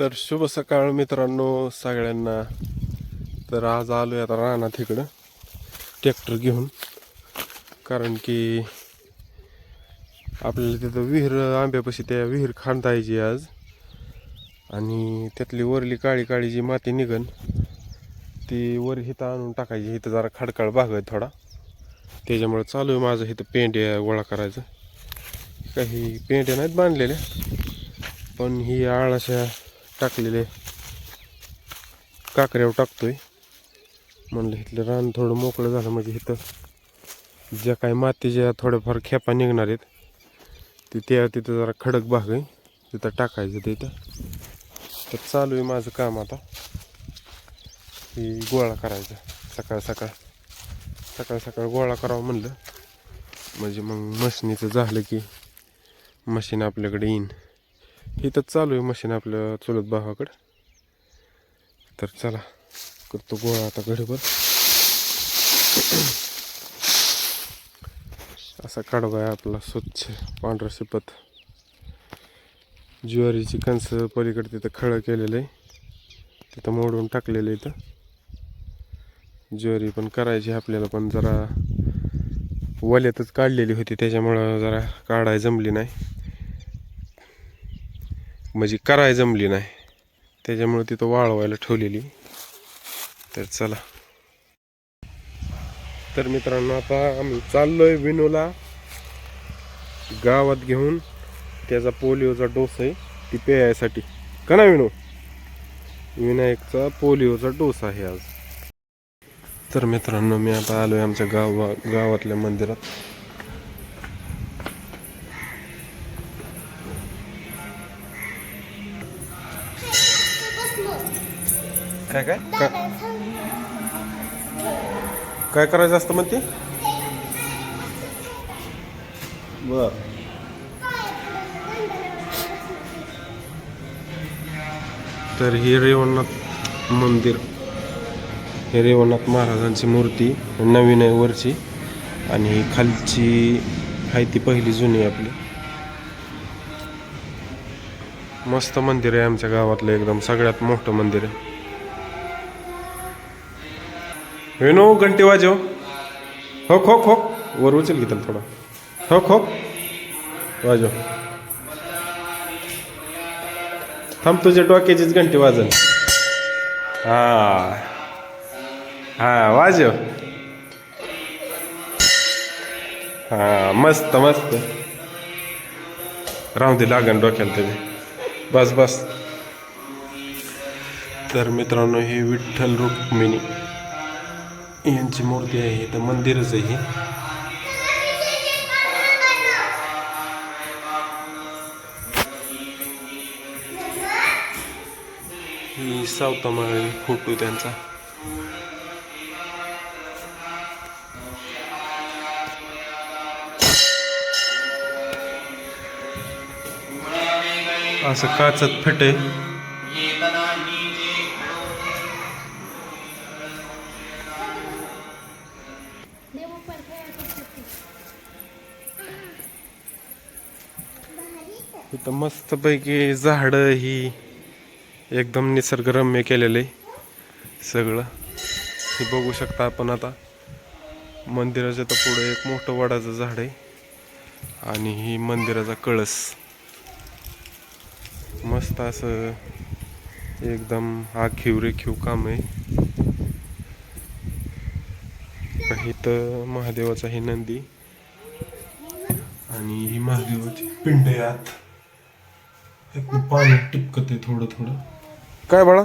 तर शुभ सकाळ मित्रांनो सगळ्यांना. तर आज आलो आहे आता रानात इकडं. ट्रॅक्टर घेऊन. कारण की आपल्याला तिथं विहीर आंब्यापाशी त्या विहीर खांदायची आज. आणि त्यातली वरली काळी काळी जी माती निघन ती वर हिथं आणून टाकायची. इथं जरा खडकाळ भाग आहे थोडा. त्याच्यामुळे चालू आहे माझं इथं पेंड्या गोळा करायचं. काही पेंड्या नाहीत बांधलेल्या. पण ही आळाशा टाकलेले. काकऱ्यावर टाकतोय. म्हणलं इथलं रान थोडं मोकळं झालं म्हणजे इथं ज्या काही मातीच्या थोड्याफार खेपा निघणार आहेत ते त्या तिथं जरा खडक भाग आहे. तिथं टाकायचं तिथं तर चालू आहे माझं काम आता. ही गोळा करायचं. सकाळ सकाळ. सकाळ सकाळ गोळा करावं म्हणलं. म्हणजे मग मशनीचं झालं की मशीन आपल्याकडे येईन. इथं चालू आहे मशीन आपल्या चुलत भावाकडं. तर चला करतो गोळा आता घडीभर. असा काढवा आहे आपला स्वच्छ पांढरा शिपत. ज्वारीची कणस पलीकडे तिथं खळं केलेलं आहे. तिथं मोडून टाकलेलं आहे इथं. ज्वारी पण करायची आपल्याला पण जरा वल्यातच काढलेली होती त्याच्यामुळं जरा काढाय जमली नाही. म्हणजे कराय जमली नाही. त्याच्यामुळे तिथं वाळवायला ठेवलेली. तर चला. तर मित्रांनो आता आम्ही चाललोय विनूला गावात घेऊन. त्याचा पोलिओचा डोस आहे ती प्यायसाठी. का ना विनू? विनायकचा पोलिओचा डोस आहे आज. तर मित्रांनो मी आता आलोय आमच्या गावा गावातल्या मंदिरात. काय काय? काय? काय करायचं असतं म्हणते बर. तर हे रेवणनाथ मंदिर. हे रेवणनाथ महाराजांची मूर्ती नवीन आहे वरची. आणि खालची आहे ती पहिली जुनी आहे आपली. मस्त मंदिर आहे आमच्या गावातलं एकदम सगळ्यात मोठं मंदिर आहे. वेणू घंटी वाजव. हो खो खो वर उचल की त्याला थोडा. हो खो वाजव. थांब तुझ्या डोक्याचीच घंटी वाजल हां. हां वाजव. हां मस्त मस्त. राहू दे लागन डोक्याला त्याचे बस बस. तर मित्रांनो हे विठ्ठल रुक्मिणी. यांची मूर्ती आहे. तर मंदिरच आहे ही. सावतामाळी फोटो त्यांचा. असं काचत फेटे. इथं मस्तपैकी झाडं ही एकदम निसर्गरम्य केलेलं आहे सगळं. हे बघू शकता आपण आता. मंदिराच्या तर पुढे एक मोठं वडाचं झाड आहे. आणि ही मंदिराचा कळस. मस्त असं एकदम आखीव रेखीव काम आहे. इथं महादेवाचा ही नंदी आणि ही महादेवाची पिंड आहे आत पाणी टिपकत आहे थोडं थोडं. काय बाळा?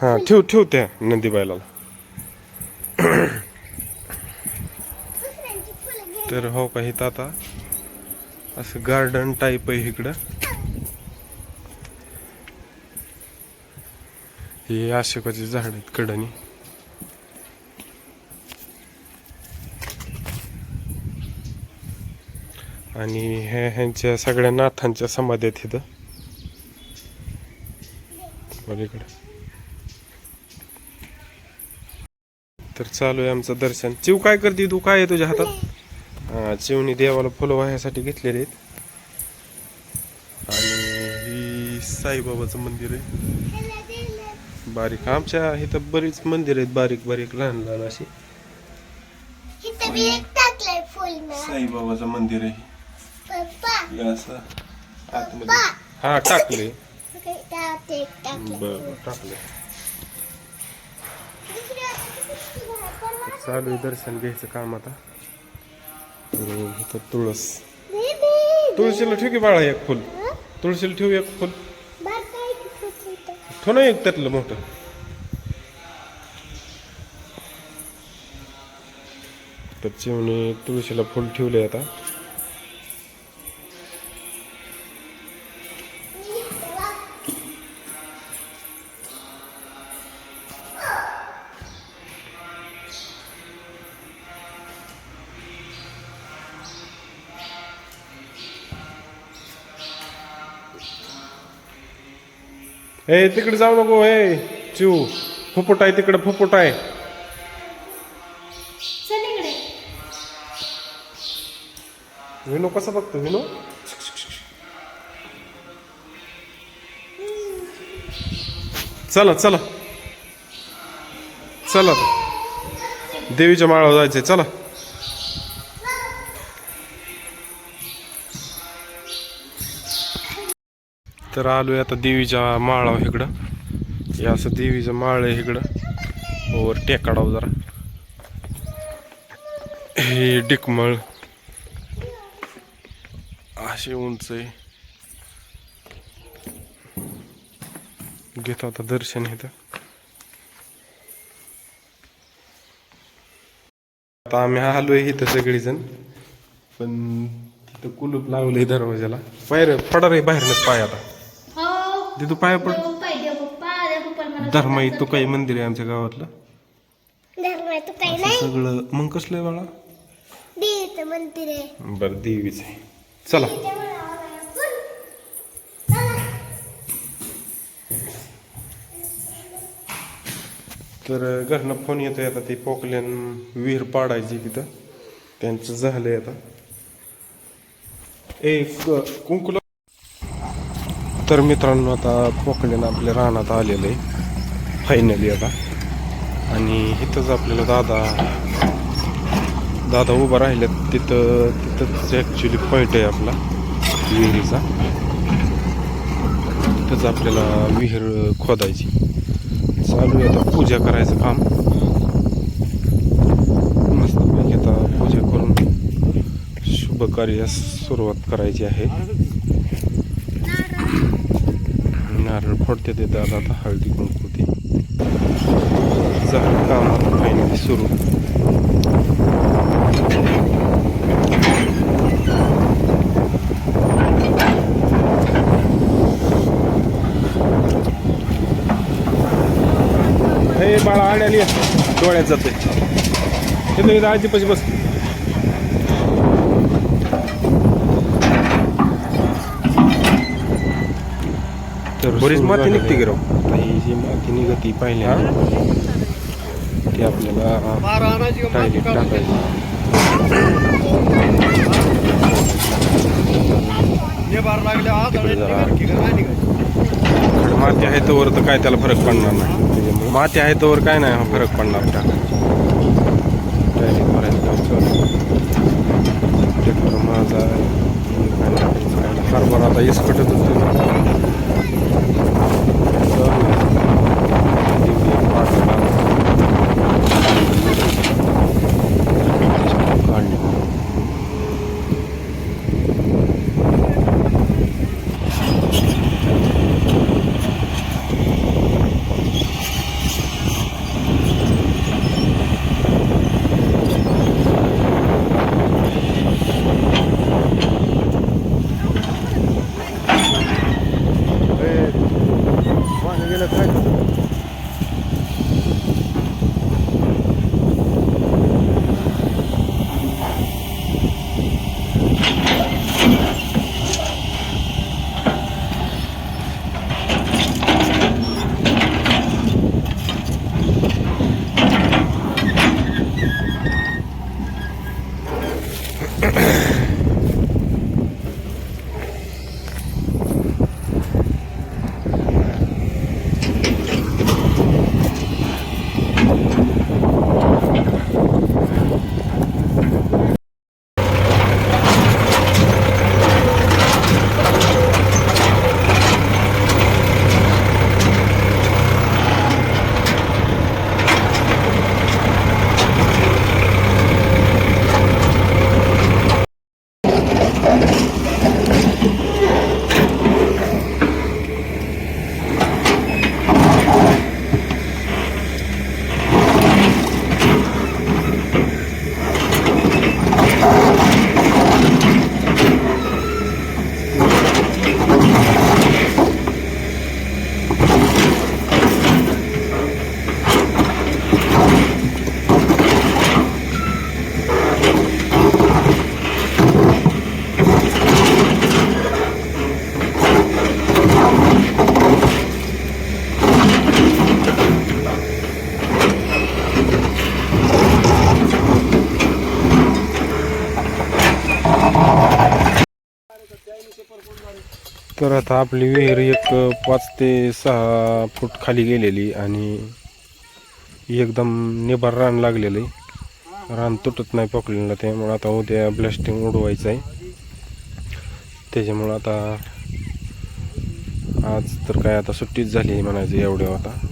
हा ठेव ठेव त्या नंदी बैलाला तर हो का इथं आता असं गार्डन टाईप आहे इकडं. हे अशोकाचे झाड आहेत कडनी आणि हे ह्यांच्या सगळ्या नाथांच्या समाधी आहेत इथं. तर चालू आहे आमचं दर्शन. चिव काय करते तू? काय आहे तुझ्या हातात? चिवनी देवाला फुलं वाह्यासाठी घेतलेले आहेत. आणि ही साईबाबाचं मंदिर आहे. बारीक आमच्या इथं बरीच मंदिर आहेत बारीक बारीक लहान लहान अशी. साईबाबाचं मंदिर आहे. असं आतमध्ये हा टाकले टाकलं बरं टाकले चालू दर्शन घ्यायचं काम आता इथं तुळस तुळशीला ठेव की बाळा एक फुल तुळशीला ठेव एक फुल ठेव ना एक त्यातलं मोठं तर चिवणी तुळशीला फुल ठेवले आता ए तिकडे जाऊ नको ए चिव फुफुट आहे तिकडे फुफुट आहे विनू कसं बघतो विनू? चला चला. चला. देवीच्या माळावर जायचंय चला. तर आलोय आता देवीच्या माळावर इकडं. हे असं देवीचं माळ आहे इकडं. वर टेकाडाव जरा. हे डिकमळ. असे उंच आहे. घेतो आता दर्शन इथं. आता आम्ही आलोय इथं सगळीजण. पण तिथं कुलूप लावलंय दरवाजाला. बाहेर पडा रे बाहेरनच पाय आता. तिथं पाय पड. धर्माई तो काही मंदिर आहे आमच्या गावातलं. धर्म तू काही असं नाही. सगळं. मग कसलं आहे बाळा? देवीचं मंदिर आहे. बरं देवीच आहे. चला. तर घरनं फोन येतोय आता. ते पोकल्यान विहीर पाडायची तिथं. त्यांचं झालंय आता. एक कुंकुला तर मित्रांनो आता पोकल्यान आपल्या रानात आलेलं आहे फायनली आता. आणि इथंच आपल्याला दादा दादा उभा राहिल्यात तिथं तिथंच ॲक्च्युली पॉईंट आहे आपला विहिरीचा. तिथंच आपल्याला विहीर खोदायची. चालू आहे आता पूजा करायचं काम. मस्तपैकी आता पूजा करून शुभ कार्यास सुरुवात करायची आहे. नारळ फोडते ते दादा आता हळदी कुंकुती झालं काम आता फायनली सुरू हे बाळा आण्याली डोळ्यात जाते तिथं इथं आजी पशी बस तर बरीच माती निघते की राव? ही जी माती निघती पाहिल्या ती आपल्याला टाकायची. माती आहे तोवर तर काय त्याला फरक पडणार नाही. त्याच्यामुळे माती आहे तोवर काय नाही फरक पडणार टाकायची टायलिंग भरायचं काम चालू ट्रॅक्टर माझा नाही, काय आता इसकटच असतो तर आता आपली विहीर एक पाच ते सहा फूट खाली गेलेली आणि एकदम निभार रान लागलेलं. आहे रान तुटत नाही पकडलेलं त्यामुळं आता उद्या ब्लास्टिंग उडवायचं आहे. त्याच्यामुळं आता आज तर काय आता सुट्टीच झाली म्हणायचं एवढ्या आता.